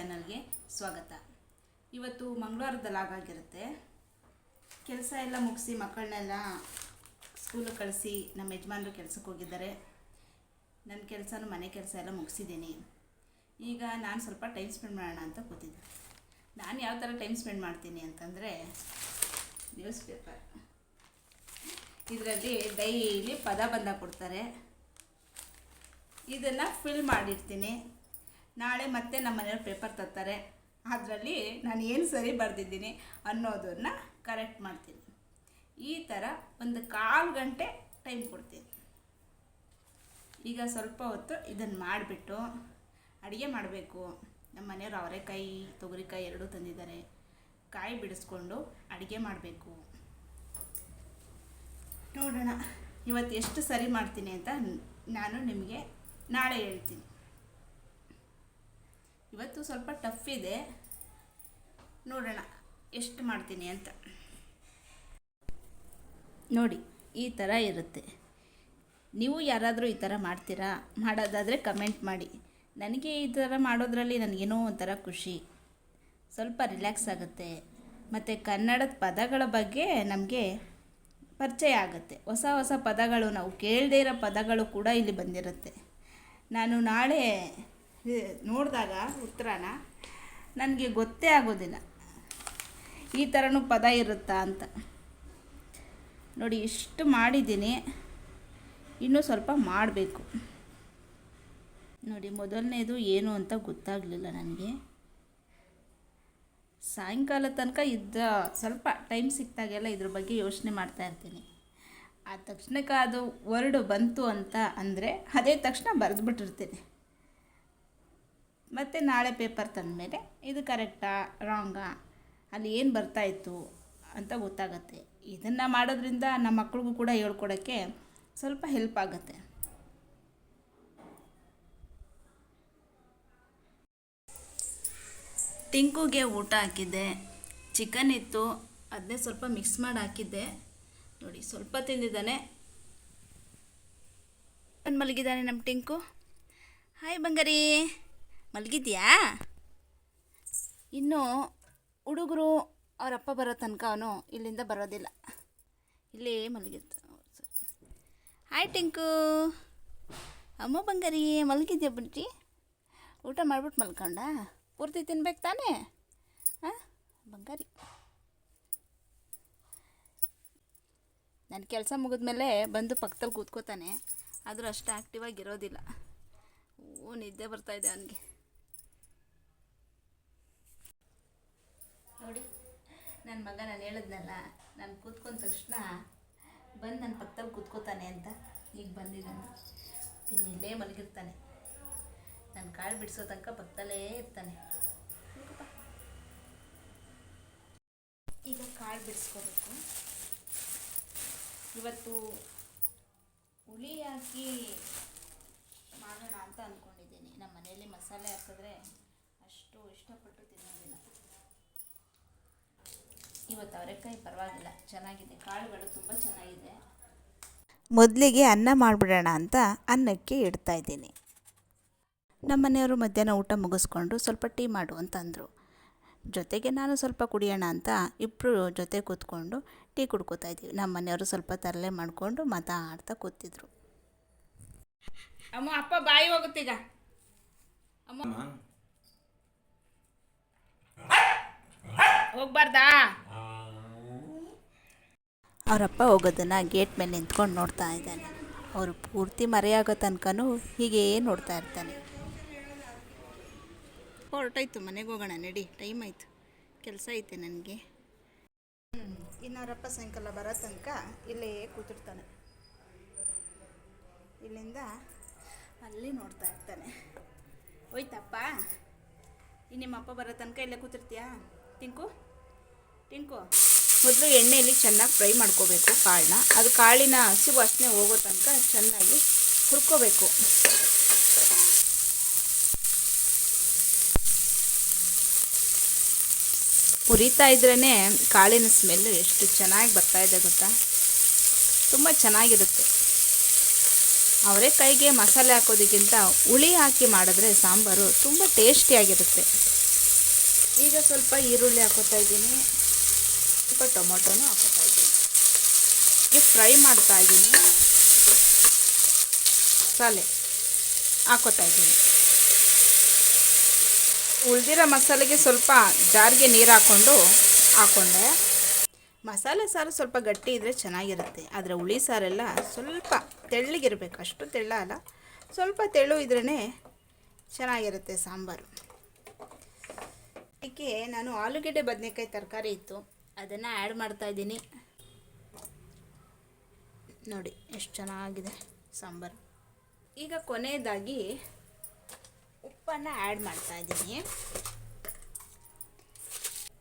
ಚಾನಲ್ಗೆ ಸ್ವಾಗತ. ಇವತ್ತು ಮಂಗಳವಾರದಲ್ಲಿ ಆಗಿರುತ್ತೆ ಕೆಲಸ ಎಲ್ಲ ಮುಗಿಸಿ ಮಕ್ಕಳನ್ನೆಲ್ಲ ಸ್ಕೂಲಿಗೆ ಕಳಿಸಿ ನಮ್ಮ ಯಜಮಾನರು ಕೆಲಸಕ್ಕೆ ಹೋಗಿದ್ದಾರೆ. ನನ್ನ ಕೆಲಸನೂ ಮನೆ ಕೆಲಸ ಎಲ್ಲ ಮುಗಿಸಿದ್ದೀನಿ. ಈಗ ನಾನು ಸ್ವಲ್ಪ ಟೈಮ್ ಸ್ಪೆಂಡ್ ಮಾಡೋಣ ಅಂತ ಕೂತಿದ್ದೆ. ನಾನು ಯಾವ ಥರ ಟೈಮ್ ಸ್ಪೆಂಡ್ ಮಾಡ್ತೀನಿ ಅಂತಂದರೆ ನ್ಯೂಸ್ ಪೇಪರ್ ಇದರಲ್ಲಿ ಡೈಲಿ ಪದ ಬಂದ ಕೊಡ್ತಾರೆ. ಇದನ್ನು ಫಿಲ್ ಮಾಡಿರ್ತೀನಿ. ನಾಳೆ ಮತ್ತೆ ನಮ್ಮ ಮನೆಯವ್ರು ಪೇಪರ್ ತರ್ತಾರೆ. ಅದರಲ್ಲಿ ನಾನು ಏನು ಸರಿ ಬರೆದಿದ್ದೀನಿ ಅನ್ನೋದನ್ನು ಕರೆಕ್ಟ್ ಮಾಡ್ತೀನಿ. ಈ ಥರ ಒಂದು ಕಾಲು ಗಂಟೆ ಟೈಮ್ ಕೊಡ್ತೀನಿ. ಈಗ ಸ್ವಲ್ಪ ಹೊತ್ತು ಇದನ್ನು ಮಾಡಿಬಿಟ್ಟು ಅಡುಗೆ ಮಾಡಬೇಕು. ನಮ್ಮ ಮನೆಯವ್ರು ಅವರೆಕಾಯಿ ತೊಗರಿಕಾಯಿ ಎರಡೂ ತಂದಿದ್ದಾರೆ. ಕಾಯಿ ಬಿಡಿಸ್ಕೊಂಡು ಅಡುಗೆ ಮಾಡಬೇಕು. ನೋಡೋಣ ಇವತ್ತು ಎಷ್ಟು ಸರಿ ಮಾಡ್ತೀನಿ ಅಂತ ನಾನು ನಿಮಗೆ ನಾಳೆ ಹೇಳ್ತೀನಿ. ಇವತ್ತು ಸ್ವಲ್ಪ ಟಫ್ ಇದೆ. ನೋಡೋಣ ಎಷ್ಟು ಮಾಡ್ತೀನಿ ಅಂತ. ನೋಡಿ, ಈ ಥರ ಇರುತ್ತೆ. ನೀವು ಯಾರಾದರೂ ಈ ಥರ ಮಾಡ್ತೀರಾ? ಮಾಡೋದಾದರೆ ಕಮೆಂಟ್ ಮಾಡಿ. ನನಗೆ ಈ ಥರ ಮಾಡೋದ್ರಲ್ಲಿ ನನಗೇನೋ ಒಂಥರ ಖುಷಿ. ಸ್ವಲ್ಪ ರಿಲ್ಯಾಕ್ಸ್ ಆಗುತ್ತೆ. ಮತ್ತು ಕನ್ನಡದ ಪದಗಳ ಬಗ್ಗೆ ನಮಗೆ ಪರಿಚಯ ಆಗುತ್ತೆ. ಹೊಸ ಹೊಸ ಪದಗಳು, ನಾವು ಕೇಳದೇ ಇರೋ ಪದಗಳು ಕೂಡ ಇಲ್ಲಿ ಬಂದಿರುತ್ತೆ. ನಾನು ನಾಳೆ ನೋಡಿದಾಗ ಉತ್ತರನ ನನಗೆ ಗೊತ್ತೇ ಆಗೋದಿಲ್ಲ. ಈ ಥರನೂ ಪದ ಇರುತ್ತಾ ಅಂತ. ನೋಡಿ, ಇಷ್ಟು ಮಾಡಿದ್ದೀನಿ. ಇನ್ನೂ ಸ್ವಲ್ಪ ಮಾಡಬೇಕು. ನೋಡಿ, ಮೊದಲನೇದು ಏನು ಅಂತ ಗೊತ್ತಾಗಲಿಲ್ಲ ನನಗೆ. ಸಾಯಂಕಾಲ ತನಕ ಇದ್ದ ಸ್ವಲ್ಪ ಟೈಮ್ ಸಿಕ್ತಾಗೆಲ್ಲ ಇದ್ರ ಬಗ್ಗೆ ಯೋಚನೆ ಮಾಡ್ತಾ ಇರ್ತೀನಿ. ಆ ತಕ್ಷಣಕ್ಕೆ ಅದು ವರ್ಡ್ ಬಂತು ಅಂತ ಅಂದರೆ ಅದೇ ತಕ್ಷಣ ಬರೆದ್ಬಿಟ್ಟಿರ್ತೀನಿ. ಮತ್ತು ನಾಳೆ ಪೇಪರ್ ತಂದ ಮೇಲೆ ಇದು ಕರೆಕ್ಟಾ ರಾಂಗಾ ಅಲ್ಲಿ ಏನು ಬರ್ತಾಯಿತ್ತು ಅಂತ ಗೊತ್ತಾಗತ್ತೆ. ಇದನ್ನು ಮಾಡೋದ್ರಿಂದ ನಮ್ಮ ಮಕ್ಳಿಗೂ ಕೂಡ ಹೇಳ್ಕೊಡೋಕ್ಕೆ ಸ್ವಲ್ಪ ಹೆಲ್ಪ್ ಆಗುತ್ತೆ. ಟಿಂಕುಗೆ ಊಟ ಹಾಕಿದ್ದೆ ಚಿಕನ್ ಇತ್ತು ಅದನ್ನೇ ಸ್ವಲ್ಪ ಮಿಕ್ಸ್ ಮಾಡಿ ಹಾಕಿದ್ದೆ. ನೋಡಿ, ಸ್ವಲ್ಪ ತಿಂದಿದ್ದಾನೆ. ಮಲಗಿದ್ದಾನೆ ನಮ್ಮ ಟಿಂಕು? ಹಾಯ್ ಬಂಗಾರಿ. ಮಲಗಿದ್ಯಾ? ಇನ್ನು ಹುಡುಗರು ಅವರಪ್ಪ ಬರೋ ತನಕ ಅವನು ಇಲ್ಲಿಂದ ಬರೋದಿಲ್ಲ. ಇಲ್ಲೇ ಮಲಗಿರ್ತಾನೆ ಹಾಯ್ ಟಿಂಕು ಅಮ್ಮ ಬಂಗಾರಿ, ಮಲಗಿದ್ಯಾ ಬುಂಟಿ? ಊಟ ಮಾಡ್ಬಿಟ್ಟು ಮಲ್ಕೊಂಡ? ಪೂರ್ತಿ ತಿನ್ಬೇಕು ತಾನೇ? ಹಾಂ ಬಂಗಾರಿ. ನನ್ನ ಕೆಲಸ ಮುಗಿದ್ಮೇಲೆ ಬಂದು ಪಕ್ಕದಲ್ಲಿ ಕೂತ್ಕೋತಾನೆ. ಆದರೂ ಅಷ್ಟು ಆ್ಯಕ್ಟಿವ್ ಆಗಿರೋದಿಲ್ಲ. ಓ, ನಿದ್ದೆ ಬರ್ತಾಯಿದೆ ಅವನಿಗೆ. ನೋಡಿ ನನ್ನ ಮಗ ನಾನು ಹೇಳಿದ್ನಲ್ಲ, ನಾನು ಕೂತ್ಕೊಂಡ ತಕ್ಷಣ ಬಂದು ನನ್ನ ಪಕ್ಕದಲ್ಲಿ ಕೂತ್ಕೋತಾನೆ ಅಂತ. ಈಗ ಬಂದಿದ್ದಾನೆ. ಇನ್ನು ಇಲ್ಲೇ ಮಲಗಿರ್ತಾನೆ. ನನ್ನ ಕಾಳು ಬಿಡಿಸೋ ತನಕ ಪಕ್ಕದಲ್ಲೇ ಇರ್ತಾನೆ. ಈಗ ಕಾಳು ಬಿಡಿಸ್ಕೋಬೇಕು. ಇವತ್ತು ಹುಳಿ ಹಾಕಿ ಮಾಡೋಣ ಅಂತ ಅಂದ್ಕೊಂಡಿದ್ದೀನಿ ನಮ್ಮ ಮನೆಯಲ್ಲಿ ಮಸಾಲೆ ಹಾಕಿದ್ರೆ ಅಷ್ಟು ಇಷ್ಟಪಟ್ಟು ತಿನ್ನೋದಿಲ್ಲ. ಇವತ್ತು ಅವರೆಕಾಯಿ ಪರವಾಗಿಲ್ಲ. ಚೆನ್ನಾಗಿದೆ. ಕಾಳುಗಳು ತುಂಬ ಚೆನ್ನಾಗಿದೆ. ಮೊದಲಿಗೆ ಅನ್ನ ಮಾಡಿಬಿಡೋಣ ಅಂತ ಅನ್ನಕ್ಕೆ ಇಡ್ತಾ ಇದ್ದೀನಿ. ನಮ್ಮ ಮನೆಯವರು ಮಧ್ಯಾಹ್ನ ಊಟ ಮುಗಿಸ್ಕೊಂಡು ಸ್ವಲ್ಪ ಟೀ ಮಾಡು ಅಂತ ಅಂದರು. ಜೊತೆಗೆ ನಾನು ಸ್ವಲ್ಪ ಕುಡಿಯೋಣ ಅಂತ ಇಬ್ಬರು ಜೊತೆ ಕೂತ್ಕೊಂಡು ಟೀ ಕುಡ್ಕೋತಾ ಇದ್ದೀವಿ. ನಮ್ಮ ಮನೆಯವರು ಸ್ವಲ್ಪ ತರಲೆ ಮಾಡಿಕೊಂಡು ಮಾತಾಡ್ತಾ ಕೂತಿದ್ರು. ಅಮ್ಮ ಅಪ್ಪ ಬಾಯಿ ಹೋಗುತ್ತೀಗ ಅಮ್ಮ. ಹೋಗ್ಬಾರ್ದಾ? ಅವರಪ್ಪ ಹೋಗೋದನ್ನು ಗೇಟ್ ಮೇಲೆ ನಿಂತ್ಕೊಂಡು ನೋಡ್ತಾ ಇದ್ದಾನೆ. ಅವರು ಪೂರ್ತಿ ಮರೆಯಾಗೋ ತನಕನೂ ಹೀಗೇ ನೋಡ್ತಾ ಇರ್ತಾನೆ. ಹೊರಟಾಯ್ತು ಮನೆಗೆ ಹೋಗೋಣ ನಡಿ ಟೈಮ್ ಆಯಿತು. ಕೆಲಸ ಐತೆ ನನಗೆ. ಇನ್ನು ಅವರಪ್ಪ ಸಾಯಂಕಾಲ ಬರೋ ತನಕ ಇಲ್ಲೇ ಕೂತಿರ್ತಾನೆ. ಇಲ್ಲಿಂದ ಅಲ್ಲಿ ನೋಡ್ತಾ ಇರ್ತಾನೆ. ಹೋಯ್ತಪ್ಪ? ಇನ್ನು ನಿಮ್ಮಪ್ಪ ಬರೋ ತನಕ ಇಲ್ಲೇ ಕೂತಿರ್ತೀಯಾ? ಟಿಂಕು? ಟಿಂಕು? ಮೊದಲು ಎಣ್ಣೆಯಲ್ಲಿ ಚೆನ್ನಾಗಿ ಫ್ರೈ ಮಾಡ್ಕೋಬೇಕು ಕಾಳನ್ನ. ಅದು ಕಾಳಿನ ಹಸಿ ವಾಸನೆ ಹೋಗೋ ತನಕ ಚೆನ್ನಾಗಿ ಹುರ್ಕೋಬೇಕು. ಹುರಿತಾ ಇದ್ರೇ ಕಾಳಿನ ಸ್ಮೆಲ್ ಎಷ್ಟು ಚೆನ್ನಾಗಿ ಬರ್ತಾ ಇದೆ ಗೊತ್ತಾ? ತುಂಬ ಚೆನ್ನಾಗಿರುತ್ತೆ. ಅವರೆಕಾಯಿಗೆ ಮಸಾಲೆ ಹಾಕೋದಕ್ಕಿಂತ ಹುಳಿ ಹಾಕಿ ಮಾಡಿದ್ರೆ ಸಾಂಬಾರು ತುಂಬ ಟೇಸ್ಟಿಯಾಗಿರುತ್ತೆ. ಈಗ ಸ್ವಲ್ಪ ಈರುಳ್ಳಿ ಹಾಕೋತಾ ಇದ್ದೀನಿ. ಸ್ವಲ್ಪ ಟೊಮೊಟೊನೂ ಹಾಕೋತಾ ಇದ್ದೀನಿ. ಈಗ ಫ್ರೈ ಮಾಡ್ತಾ ಇದ್ದೀನಿ. ಮಸಾಲೆ ಹಾಕೋತಾ ಇದ್ದೀನಿ. ಉಳಿದಿರೋ ಮಸಾಲೆಗೆ ಸ್ವಲ್ಪ ಜಾರಿಗೆ ನೀರು ಹಾಕ್ಕೊಂಡು ಹಾಕ್ಕೊಂಡೆ ಮಸಾಲೆ ಸಾರು ಸ್ವಲ್ಪ ಗಟ್ಟಿ ಇದ್ದರೆ ಚೆನ್ನಾಗಿರುತ್ತೆ. ಆದರೆ ಹುಳಿ ಸಾರೆಲ್ಲ ಸ್ವಲ್ಪ ತೆಳ್ಳಗಿರಬೇಕು. ಅಷ್ಟು ತೆಳ್ಳ ಅಲ್ಲ. ಸ್ವಲ್ಪ ತೆಳು ಇದ್ರೇ ಚೆನ್ನಾಗಿರುತ್ತೆ ಸಾಂಬಾರು. ಅದಕ್ಕೆ ನಾನು ಆಲೂಗೆಡ್ಡೆ ಬದನೆಕಾಯಿ ತರಕಾರಿ ಇತ್ತು. ಅದನ್ನು ಆ್ಯಡ್ ಮಾಡ್ತಾಯಿದ್ದೀನಿ ನೋಡಿ, ಎಷ್ಟು ಚೆನ್ನಾಗಿದೆ ಸಾಂಬಾರು. ಈಗ ಕೊನೆಯದಾಗಿ ಉಪ್ಪನ್ನು ಆ್ಯಡ್ ಮಾಡ್ತಾ ಇದ್ದೀನಿ.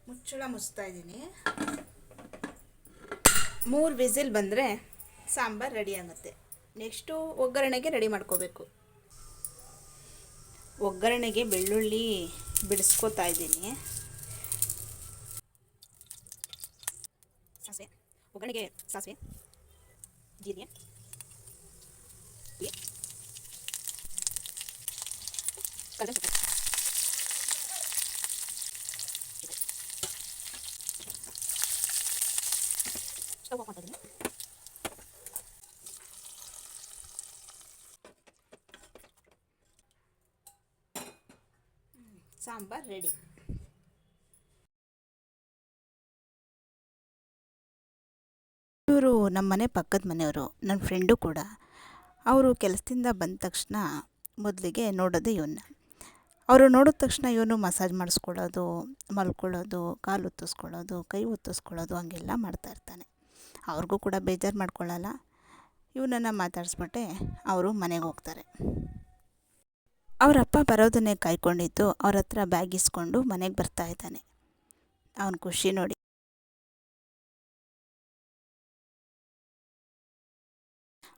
ಮುಚ್ಚಳ ಮುಚ್ತಾ ಇದ್ದೀನಿ. ಮೂರು ವಿಸಿಲ್ ಬಂದರೆ ಸಾಂಬಾರು ರೆಡಿ ಆಗುತ್ತೆ. ನೆಕ್ಸ್ಟು ಒಗ್ಗರಣೆಗೆ ರೆಡಿ ಮಾಡ್ಕೋಬೇಕು. ಒಗ್ಗರಣೆಗೆ ಬೆಳ್ಳುಳ್ಳಿ ಬಿಡಿಸ್ಕೋತಾ ಇದ್ದೀನಿ. ಒಗ್ಗರಣೆಗೆ ಸಾಸಿವೆ ಜೀರಿಗೆ ಈ ಕರ್ಬೇವು ಸೊಪ್ಪು. ಸ್ಟವ್ ಆಫ್ ಮಾಡ್ತಾ ಇದ್ದೀನಿ ಸಾಂಬಾರ್ ರೆಡಿ ಇವರು ನಮ್ಮ ಮನೆ ಪಕ್ಕದ ಮನೆಯವರು ನನ್ನ ಫ್ರೆಂಡು ಕೂಡ. ಅವರು ಕೆಲಸದಿಂದ ಬಂದ ತಕ್ಷಣ ಮೊದಲಿಗೆ ನೋಡೋದು ಇವನ್ನ. ಅವರು ನೋಡಿದ ತಕ್ಷಣ ಇವನು ಮಸಾಜ್ ಮಾಡಿಸ್ಕೊಳ್ಳೋದು, ಮಲ್ಕೊಳ್ಳೋದು, ಕಾಲು ಒತ್ತಿಸ್ಕೊಳ್ಳೋದು, ಕೈ ಒತ್ತಿಸ್ಕೊಳ್ಳೋದು, ಹಂಗೆಲ್ಲ ಮಾಡ್ತಾ ಇರ್ತಾನೆ. ಅವ್ರಿಗೂ ಕೂಡ ಬೇಜಾರು ಮಾಡ್ಕೊಳ್ಳಲ್ಲ. ಇವನನ್ನು ಮಾತಾಡಿಸ್ಬಿಟ್ಟೆ ಅವರು ಮನೆಗೆ ಹೋಗ್ತಾರೆ. ಅವರಪ್ಪ ಬರೋದನ್ನೇ ಕಾಯ್ಕೊಂಡಿದ್ದು, ಅವ್ರ ಹತ್ರ ಬ್ಯಾಗ್ ಇಸ್ಕೊಂಡು ಮನೆಗೆ ಬರ್ತಾ ಇದ್ದಾನೆ. ಅವನ ಖುಷಿ ನೋಡಿ.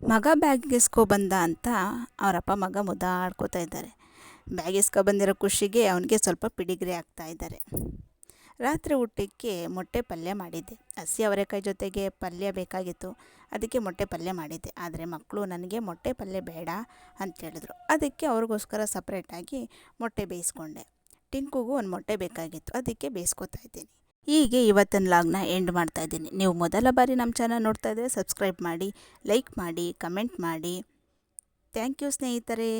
ಮಗ ಬ್ಯಾಗ್ ಇಸ್ಕೊ ಬಂದ ಅಂತ ಅವರಪ್ಪ ಮಗ ಮುದ್ದಾಡ್ಕೋತಾ ಇದ್ದಾರೆ. ಬ್ಯಾಗ್ ಇಸ್ಕೊ ಬಂದಿರೋ ಖುಷಿಗೆ ಅವನಿಗೆ ಸ್ವಲ್ಪ ಪಿಡಿಗ್ರಿ ಆಗ್ತಾ ಇದ್ದಾರೆ. ರಾತ್ರಿ ಊಟಕ್ಕೆ ಮೊಟ್ಟೆ ಪಲ್ಯ ಮಾಡಿದ್ದೆ. ಹಸಿ ಅವರೆಕಾಯಿ ಜೊತೆಗೆ ಪಲ್ಯ ಬೇಕಾಗಿತ್ತು. ಅದಕ್ಕೆ ಮೊಟ್ಟೆ ಪಲ್ಯ ಮಾಡಿದ್ದೆ. ಆದರೆ ಮಕ್ಕಳು ನನಗೆ ಮೊಟ್ಟೆ ಪಲ್ಯ ಬೇಡ ಅಂತ ಹೇಳಿದ್ರು. ಅದಕ್ಕೆ ಅವ್ರಿಗೋಸ್ಕರ ಸಪ್ರೇಟಾಗಿ ಮೊಟ್ಟೆ ಬೇಯಿಸ್ಕೊಂಡೆ. ಟಿಂಕುಗೂ ಒಂದು ಮೊಟ್ಟೆ ಬೇಕಾಗಿತ್ತು. ಅದಕ್ಕೆ ಬೇಯಿಸ್ಕೊತಾ ಇದ್ದೀನಿ. ಹೀಗೆ ಇವತ್ತಿನ ಲಾಗ್ನ ಎಂಡ್ ಮಾಡ್ತಾ ಇದ್ದೀನಿ. ನೀವು ಮೊದಲ ಬಾರಿ ನಮ್ಮ ಚಾನಲ್ ನೋಡ್ತಾ ಇದ್ದರೆ ಸಬ್ಸ್ಕ್ರೈಬ್ ಮಾಡಿ, ಲೈಕ್ ಮಾಡಿ, ಕಮೆಂಟ್ ಮಾಡಿ. ಥ್ಯಾಂಕ್ ಯು ಸ್ನೇಹಿತರೆ.